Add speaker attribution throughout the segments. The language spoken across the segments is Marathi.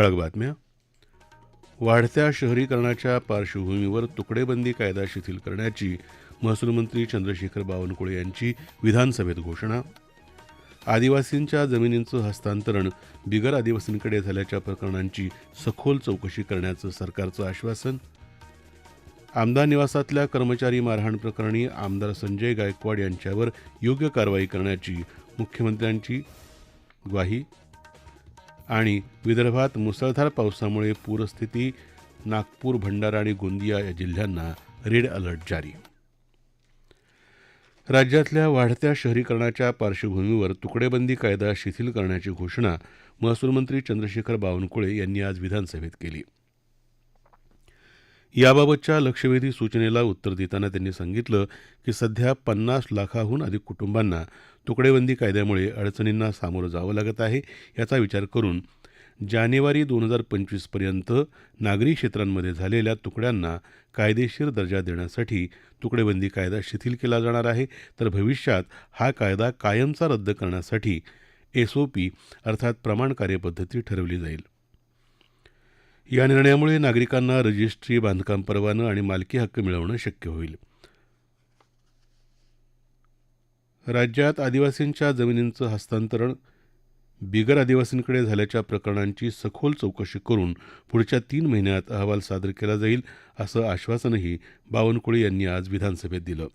Speaker 1: ठळक बातम्या. वाढत्या शहरीकरणाच्या पार्श्वभूमीवर तुकडेबंदी कायदा शिथिल करण्याची महसूल मंत्री चंद्रशेखर बावनकुळे यांची विधानसभेत घोषणा. आदिवासींच्या जमिनींचं हस्तांतरण बिगर आदिवासींकडे झाल्याच्या प्रकरणांची सखोल चौकशी करण्याचं सरकारचं आश्वासन. आमदार निवासातल्या कर्मचारी मारहाण प्रकरणी आमदार संजय गायकवाड यांच्यावर योग्य कारवाई करण्याची मुख्यमंत्र्यांची ग्वाही. आणि विदर्भात मुसळधार पावसामुळे पूरस्थिती नागपूर भंडारा आणि गोंदिया या जिल्ह्यांना रेड अलर्ट जारी. राज्यातल्या वाढत्या शहरीकरणाच्या पार्श्वभूमीवर तुकडेबंदी कायदा शिथिल करण्याची घोषणा महसूल मंत्री चंद्रशेखर बावनकुळे यांनी आज विधानसभेत केली. याबाबतच्या लक्षवेधी सूचनेला उत्तर देताना त्यांनी सांगितलं की सध्या पन्नास लाखाहून अधिक कुटुंबांना तुकडेबंदी कायद्यामुळे अडचणींना सामोरं जावं लागत आहे याचा विचार करून जानेवारी दोन हजार पंचवीसपर्यंत नागरी क्षेत्रांमध्ये झालेल्या तुकड्यांना कायदेशीर दर्जा देण्यासाठी तुकडेबंदी कायदा शिथिल केला जाणार आहे. तर भविष्यात हा कायदा कायमचा रद्द करण्यासाठी एसओपी अर्थात प्रमाण कार्यपद्धती ठरवली जाईल. या निर्णयामुळे नागरिकांना रजिस्ट्री बांधकाम परवानं आणि मालकी हक्क मिळवणं शक्य होईल. राज्यात आदिवासींच्या जमिनींचं हस्तांतरण बिगर आदिवासींकडे झाल्याच्या प्रकरणांची सखोल चौकशी करून पुढच्या तीन महिन्यात अहवाल सादर केला जाईल असं आश्वासनही बावनकुळे यांनी आज विधानसभेत दिलं.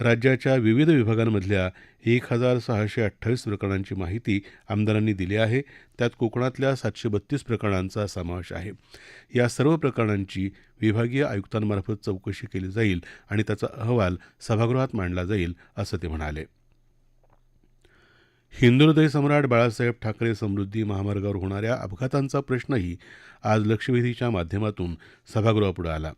Speaker 1: राज्याच्या विविध विभागांमधल्या एक हजार सहाशे अठ्ठावीस प्रकरणांची माहिती आमदारांनी दिली आहे. त्यात कोकणातल्या सातशे बत्तीस प्रकरणांचा समावेश आहे. या सर्व प्रकरणांची विभागीय आयुक्तांमार्फत चौकशी केली जाईल आणि त्याचा अहवाल सभागृहात मांडला जाईल असं ते म्हणाले. हिंदुहृदय सम्राट बाळासाहेब ठाकरे समृद्धी महामार्गावर होणाऱ्या अपघातांचा प्रश्नही आज लक्षवेधीच्या माध्यमातून सभागृहापुढे आला.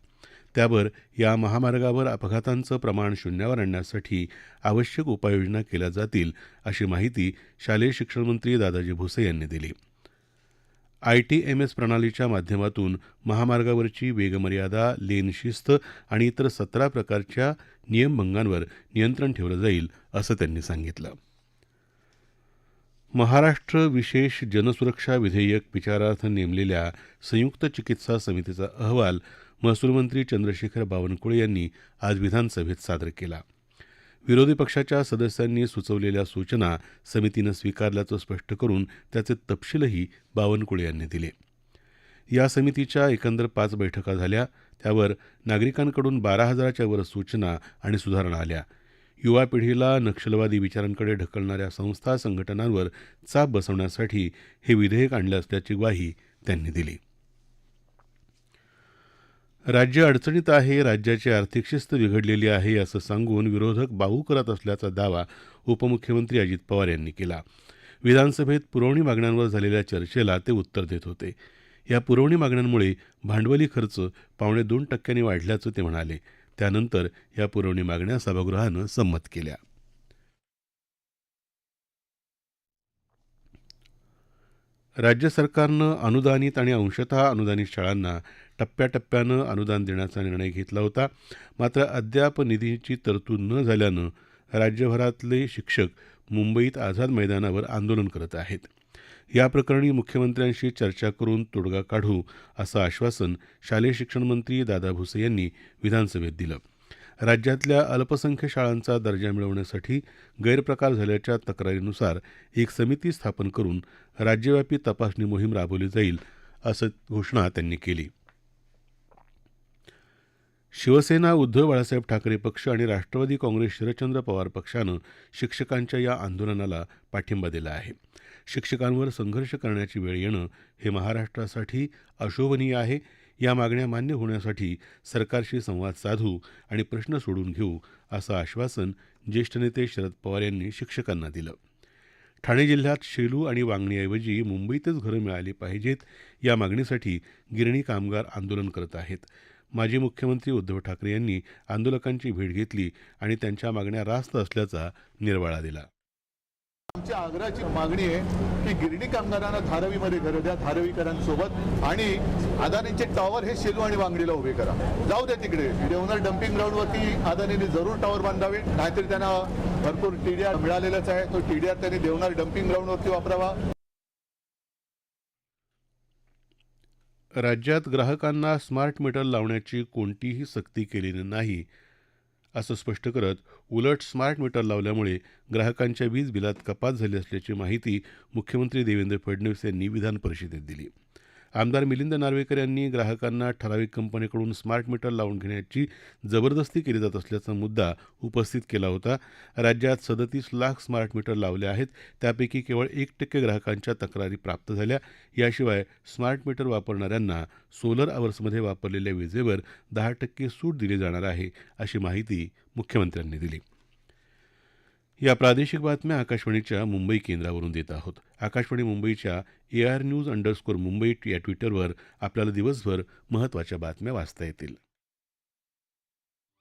Speaker 1: त्यावर या महामार्गावर अपघातांचं प्रमाण शून्यावर आणण्यासाठी आवश्यक उपाययोजना केल्या जातील अशी माहिती शालेय शिक्षणमंत्री दादाजी भुसे यांनी दिली. आयटीएमएस प्रणालीच्या माध्यमातून महामार्गावरची वेगमर्यादा लेन शिस्त आणि इतर सतरा प्रकारच्या नियमभंगांवर नियंत्रण ठेवलं जाईल असं त्यांनी सांगितलं. महाराष्ट्र विशेष जनसुरक्षा विधेयक विचारार्थ नेमलेल्या संयुक्त चिकित्सा समितीचा अहवाल महसूलमंत्री चंद्रशेखर बावनकुळे यांनी आज विधानसभेत सादर केला. विरोधी पक्षाच्या सदस्यांनी सुचवलेल्या सूचना समितीनं स्वीकारल्याचं स्पष्ट करून त्याचे तपशीलही बावनकुळे यांनी दिले. या समितीच्या एकंदर पाच बैठका झाल्या. त्यावर नागरिकांकडून बारा हजाराच्या वर सूचना आणि सुधारणा आल्या. युवा पिढीला नक्षलवादी विचारांकडे ढकलणाऱ्या संस्था संघटनांवर चाप बसवण्यासाठी हे विधेयक आणलं असल्याची ग्वाही त्यांनी दिली. राज्य अडचणीत आहे राज्याची आर्थिक शिस्त बिघडलेली आहे असं सांगून विरोधक बाहू करत असल्याचा दावा उपमुख्यमंत्री अजित पवार यांनी केला. विधानसभेत पुरवणी मागण्यांवर झालेल्या चर्चेला ते उत्तर देत होते. या पुरवणी मागण्यांमुळे भांडवली खर्च पावणे दोन टक्क्यांनी वाढल्याचं ते म्हणाले. त्यानंतर या पुरवणी मागण्या सभागृहानं संमत केल्या. राज्य सरकारनं अनुदानित आणि अंशतः अनुदानित शाळांना टप्प्याटप्प्यानं अनुदान देण्याचा निर्णय घेतला होता. मात्र अद्याप निधीची तरतूद न झाल्यानं राज्यभरातले शिक्षक मुंबईत आझाद मैदानावर आंदोलन करत आहेत. या प्रकरणी मुख्यमंत्र्यांशी चर्चा करून तोडगा काढू असं आश्वासन शालेय शिक्षण मंत्री दादा भुसे यांनी विधानसभेत दिलं. राज्यातल्या अल्पसंख्य शाळांचा दर्जा मिळवण्यासाठी गैरप्रकार झाल्याच्या तक्रारीनुसार एक समिती स्थापन करून राज्यव्यापी तपासणी मोहीम राबवली जाईल असं घोषणा त्यांनी केली. शिवसेना उद्धव बाळासाहेब ठाकरे पक्ष आणि राष्ट्रवादी काँग्रेस शरदचंद्र पवार पक्षानं शिक्षकांच्या या आंदोलनाला पाठिंबा दिला आहे. शिक्षकांवर संघर्ष करण्याची वेळ येणं हे महाराष्ट्रासाठी अशोभनीय आहे. या मागण्या मान्य होण्यासाठी सरकारशी संवाद साधू आणि प्रश्न सोडून घेऊ असं आश्वासन ज्येष्ठ नेते शरद पवार यांनी शिक्षकांना दिलं. ठाणे जिल्ह्यात शेलू आणि वांगणीऐवजी मुंबईतच घरं मिळाली पाहिजेत या मागणीसाठी गिरणी कामगार आंदोलन करत आहेत. माजी मुख्यमंत्री उद्धव ठाकरे यांनी आंदोलकांची भेट घेतली आणि त्यांच्या मागण्या रास्त असल्याचा निर्वाळा दिला.
Speaker 2: आमच्या आग्रहाची मागणी आहे की गिरणी कामगारांना धारावीमध्ये घरं द्या धारावीकरांसोबत आणि अदानीचे टॉवर हे शेलू आणि वांगडीला उभे करा. जाऊ द्या तिकडे. देवनर डम्पिंग ग्राउंडवरती अदानीने जरूर टॉवर बांधावे नाहीतरी त्यांना भरपूर टीडीआर मिळालेलाच आहे. तो टीडीआर त्यांनी देवनार डम्पिंग ग्राउंडवरती वापरावा.
Speaker 1: राज्यात ग्राहकांना स्मार्ट मीटर लावण्याची कोणतीही सक्ती केलेली नाही असं स्पष्ट करत उलट स्मार्ट मीटर लावल्यामुळे ग्राहकांच्या वीज बिलात कपात झाली असल्याची माहिती मुख्यमंत्री देवेंद्र फडणवीस यांनी विधान परिषदेत दिली. आमदार मिलिंद नार्वेकर यांनी ग्राहकांना ठराविक कंपनीकडून स्मार्ट मीटर लावून घेण्याची जबरदस्ती केली जात असल्याचा मुद्दा उपस्थित केला होता. राज्यात सदतीस लाख स्मार्ट मीटर लावले आहेत. त्यापैकी केवळ एक टक्के ग्राहकांच्या तक्रारी प्राप्त झाल्या. याशिवाय स्मार्ट मीटर वापरणाऱ्यांना सोलर अवर्समध्ये वापरलेल्या विजेवर दहा टक्के सूट दिली जाणार आहे अशी माहिती मुख्यमंत्र्यांनी दिली. या प्रादेशिक बातम्या आकाशवाणीच्या मुंबई केंद्रावरून देत आहोत. आकाशवाणी मुंबईच्या A R news underscore Mumbai या ट्विटरवर आपल्याला दिवसभर महत्त्वाच्या बातम्या वाचता येतील.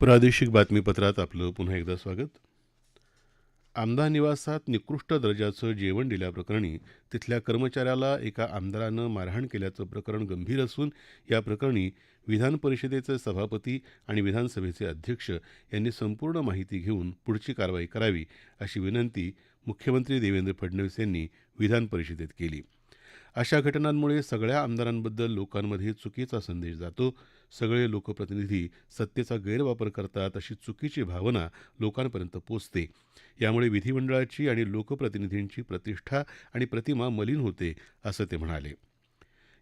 Speaker 1: प्रादेशिक बातमीपत्रात आपलं पुन्हा एकदा स्वागत. आमदार निवासात निकृष्ट दर्जाचं जेवण दिल्याप्रकरणी तिथल्या कर्मचाऱ्याला एका आमदारानं मारहाण केल्याचं प्रकरण गंभीर असून या प्रकरणी विधान परिषदेचे सभापती आणि विधानसभेचे अध्यक्ष यांनी संपूर्ण माहिती घेऊन पुढची कारवाई करावी अशी विनंती मुख्यमंत्री देवेंद्र फडणवीस यांनी विधान परिषदेत केली. अशा घटनांमुळे सगळ्या आमदारांबद्दल लोकांमध्ये चुकीचा संदेश जातो. सगळे लोकप्रतिनिधी सत्तेचा गैरवापर करतात अशी चुकीची भावना लोकांपर्यंत पोचते. यामुळे विधिमंडळाची आणि लोकप्रतिनिधींची प्रतिष्ठा आणि प्रतिमा मलिन होते असं ते म्हणाले.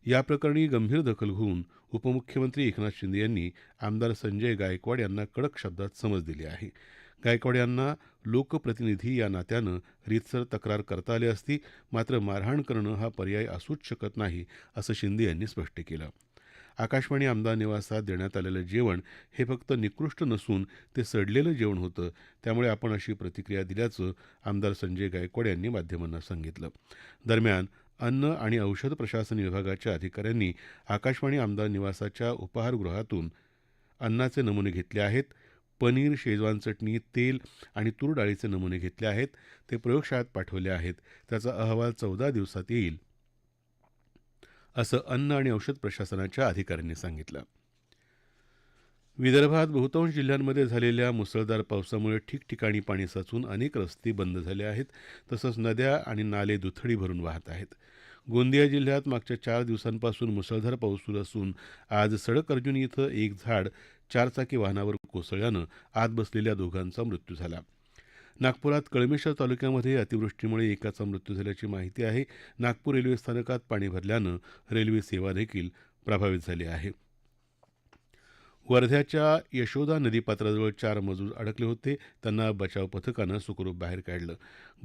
Speaker 1: या प्रकरणी गंभीर दखल घेऊन उपमुख्यमंत्री एकनाथ शिंदे यांनी आमदार संजय गायकवाड यांना कडक शब्दात समज दिली आहे. गायकवाड यांना लोकप्रतिनिधी या नात्यानं रीतसर तक्रार करता आली असती मात्र मारहाण करणं हा पर्याय असूच शकत नाही असं शिंदे यांनी स्पष्ट केलं. आकाशवाणी आमदार निवासात देण्यात आलेलं जेवण हे फक्त निकृष्ट नसून ते सडलेलं जेवण होतं. त्यामुळे आपण अशी प्रतिक्रिया दिल्याचं आमदार संजय गायकवाड यांनी माध्यमांना सांगितलं. दरम्यान अन्न आणि औषध प्रशासन विभागाच्या अधिकाऱ्यांनी आकाशवाणी आमदार निवासाच्या उपाहारगृहातून अन्नाचे नमुने घेतले आहेत. पनीर शेजवान चटणी तेल आणि तूर डाळीचे नमुने घेतले आहेत. ते प्रयोगशाळेत पाठवले आहेत. त्याचा अहवाल चौदा दिवसात येईल. असं अन्न आणि औषध प्रशासनाच्या अधिकाऱ्यांनी सांगितलं. विदर्भात बहुतांश जिल्ह्यांमध्ये झालेल्या मुसळधार पावसामुळे ठिकठिकाणी पाणी साचून अनेक रस्ते बंद झाले आहेत तसंच नद्या आणि नाले दुथडी भरून वाहत आहेत. गोंदिया जिल्ह्यात मागच्या चार दिवसांपासून मुसळधार पाऊस सुरू असून आज सडक अर्जुनी इथं एक झाड चारचाकी वाहनावर कोसळल्यानं आत बसलेल्या दोघांचा मृत्यू झाला. नागपुरात कळमेश्वर तालुक्यामध्ये अतिवृष्टीमुळे एकाचा मृत्यू झाल्याची माहिती आहे. नागपूर रेल्वे स्थानकात पाणी भरल्यानं रेल्वे सेवा देखील प्रभावित झाली आहे. वर्ध्याच्या यशोदा नदीपात्राजवळ चार मजूर अडकले होते. त्यांना बचाव पथकानं सुखरूप बाहेर काढलं.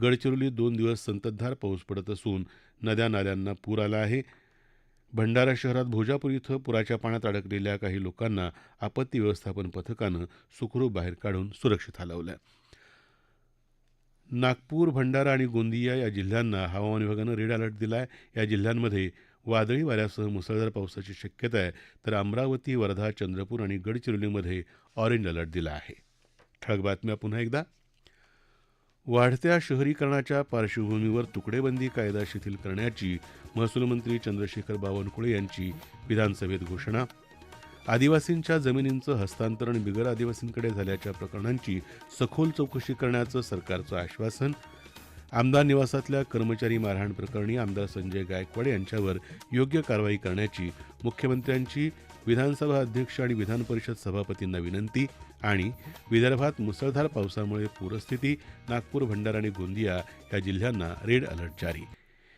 Speaker 1: गडचिरोलीत दोन दिवस संततधार पाऊस पडत असून नद्या नाल्यांना पूर आला आहे. भंडारा शहरात भोजापूर इथं पुराच्या पाण्यात अडकलेल्या काही लोकांना आपत्ती व्यवस्थापन पथकानं सुखरूप बाहेर काढून सुरक्षित हलवलं नागपूर भंडारा आणि गोंदिया या जिल्ह्यांना हवामान विभागानं रेड अलर्ट दिला आहे या जिल्ह्यांमध्ये वादळी वाऱ्यासह मुसळधार पावसाची शक्यता आहे. तर अमरावती वर्धा चंद्रपूर आणि गडचिरोलीमध्ये ऑरेंज अलर्ट दिला आहे. ठळक बातम्या पुन्हा एकदा. वाढत्या शहरीकरणाच्या पार्श्वभूमीवर तुकडेबंदी कायदा शिथिल करण्याची महसूल मंत्री चंद्रशेखर बावनकुळे यांची विधानसभेत घोषणा. आदिवासींच्या जमिनींचं हस्तांतरण बिगर आदिवासींकडे झाल्याच्या प्रकरणांची सखोल चौकशी करण्याचं सरकारचं आश्वासन. आमदार निवासातल्या कर्मचारी मारहाण प्रकरणी आमदार संजय गायकवाड यांच्यावर योग्य कारवाई करण्याची मुख्यमंत्र्यांची विधानसभा अध्यक्ष आणि विधान परिषद सभापतींना विनंती आणि विदर्भात मुसळधार पावसामुळे पूरस्थिती नागपूर भंडारा आणि गोंदिया या जिल्ह्यांना रेड अलर्ट जारी.